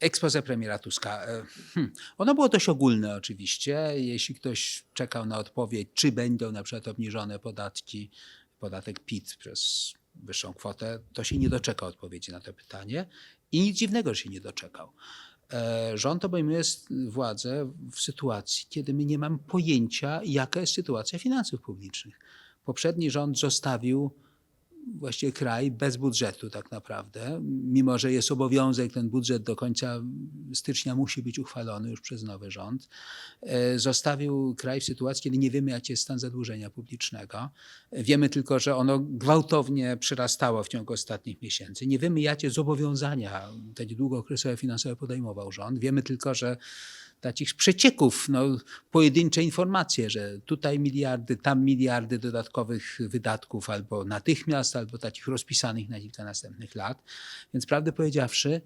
Expose premiera Tuska. E, Hmm. Ono było dość ogólne oczywiście. Jeśli ktoś czekał na odpowiedź, czy będą na przykład obniżone podatki, podatek PIT przez wyższą kwotę, to się nie doczekał odpowiedzi na to pytanie i nic dziwnego, że się nie doczekał. E, Rząd obejmuje władzę w sytuacji, kiedy my nie mamy pojęcia, jaka jest sytuacja finansów publicznych. Poprzedni rząd zostawił właściwie kraj bez budżetu tak naprawdę, mimo że jest obowiązek, ten budżet do końca stycznia musi być uchwalony już przez nowy rząd. E, Zostawił kraj w sytuacji, kiedy nie wiemy, jaki jest stan zadłużenia publicznego. Wiemy tylko, że ono gwałtownie przyrastało w ciągu ostatnich miesięcy. Nie wiemy, jakie zobowiązania te długookresowe finansowe podejmował rząd. Wiemy tylko, że takich przecieków, no, pojedyncze informacje, że tutaj miliardy, tam miliardy dodatkowych wydatków albo natychmiast, albo takich rozpisanych na kilka następnych lat. Więc prawdę powiedziawszy,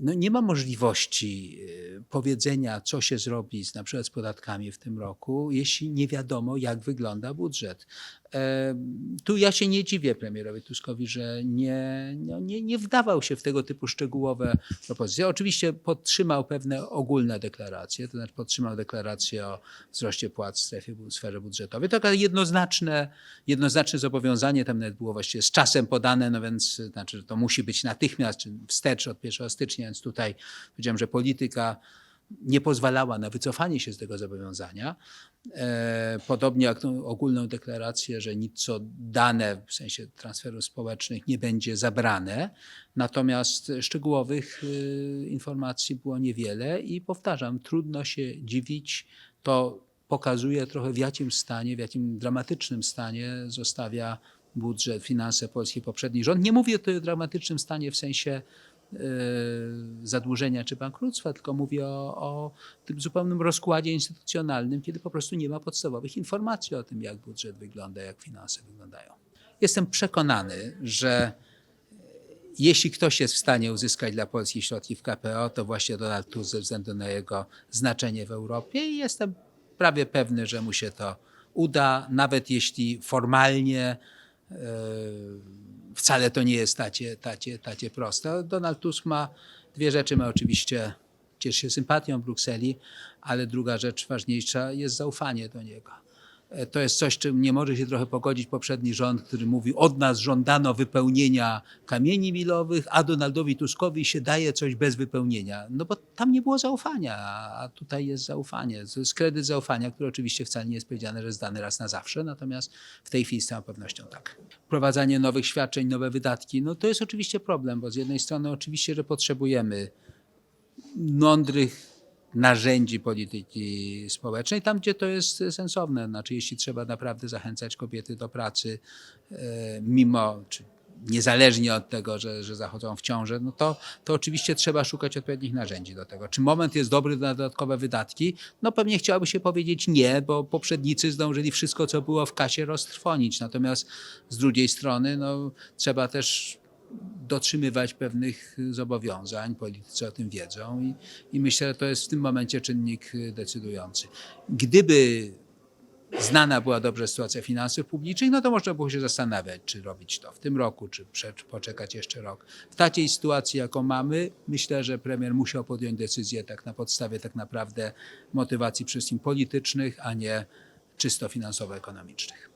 no nie ma możliwości y, powiedzenia, co się zrobi z, na przykład z podatkami w tym roku, jeśli nie wiadomo, jak wygląda budżet. Tu ja się nie dziwię premierowi Tuskowi, że nie, no nie, nie wdawał się w tego typu szczegółowe propozycje. Oczywiście podtrzymał pewne ogólne deklaracje, to znaczy podtrzymał deklarację o wzroście płac w strefie, w sferze budżetowej. To takie jednoznaczne, jednoznaczne zobowiązanie, tam nawet było właściwie z czasem podane, no więc znaczy, że to musi być natychmiast, czy wstecz od 1 stycznia, więc tutaj powiedziałem, że polityka nie pozwalała na wycofanie się z tego zobowiązania. E, Podobnie jak tą ogólną deklarację, że nic co dane w sensie transferów społecznych nie będzie zabrane. Natomiast szczegółowych y, informacji było niewiele i powtarzam, trudno się dziwić. To pokazuje trochę w jakim stanie, w jakim dramatycznym stanie zostawia budżet, finanse polskie poprzedni rząd. Nie mówię o dramatycznym stanie w sensie zadłużenia czy bankructwa, tylko mówię o, o tym zupełnym rozkładzie instytucjonalnym, kiedy po prostu nie ma podstawowych informacji o tym, jak budżet wygląda, jak finanse wyglądają. Jestem przekonany, że jeśli ktoś jest w stanie uzyskać dla Polski środki w KPO, to właśnie Donald Tusk ze względu na jego znaczenie w Europie i jestem prawie pewny, że mu się to uda, nawet jeśli formalnie wcale to nie jest tacie, tacie, tacie proste. Donald Tusk ma dwie rzeczy. Ma oczywiście, cieszy się sympatią w Brukseli, ale druga rzecz ważniejsza jest zaufanie do niego. E, To jest coś, czym nie może się trochę pogodzić poprzedni rząd, który mówi, od nas żądano wypełnienia kamieni milowych, a Donaldowi Tuskowi się daje coś bez wypełnienia. No bo tam nie było zaufania, a tutaj jest zaufanie. To jest kredyt zaufania, który oczywiście wcale nie jest powiedziane, że jest dany raz na zawsze, natomiast w tej chwili z całą pewnością tak. Wprowadzanie nowych świadczeń, nowe wydatki, no to jest oczywiście problem, bo z jednej strony oczywiście, że potrzebujemy mądrych narzędzi polityki społecznej, tam gdzie to jest sensowne. Znaczy, jeśli trzeba naprawdę zachęcać kobiety do pracy, e, mimo czy niezależnie od tego, że, że zachodzą w ciążę, no to, to oczywiście trzeba szukać odpowiednich narzędzi do tego. Czy moment jest dobry na dodatkowe wydatki? No pewnie chciałoby się powiedzieć nie, bo poprzednicy zdążyli wszystko, co było w kasie, roztrwonić. Natomiast z drugiej strony no, trzeba też dotrzymywać pewnych zobowiązań, politycy o tym wiedzą i, i myślę, że to jest w tym momencie czynnik y, decydujący. Gdyby znana była dobrze sytuacja finansów publicznych, no to można było się zastanawiać, czy robić to w tym roku, czy poczekać jeszcze rok. W takiej sytuacji, jaką mamy, myślę, że premier musiał podjąć decyzję tak na podstawie tak naprawdę motywacji przede wszystkim politycznych, a nie czysto finansowo-ekonomicznych.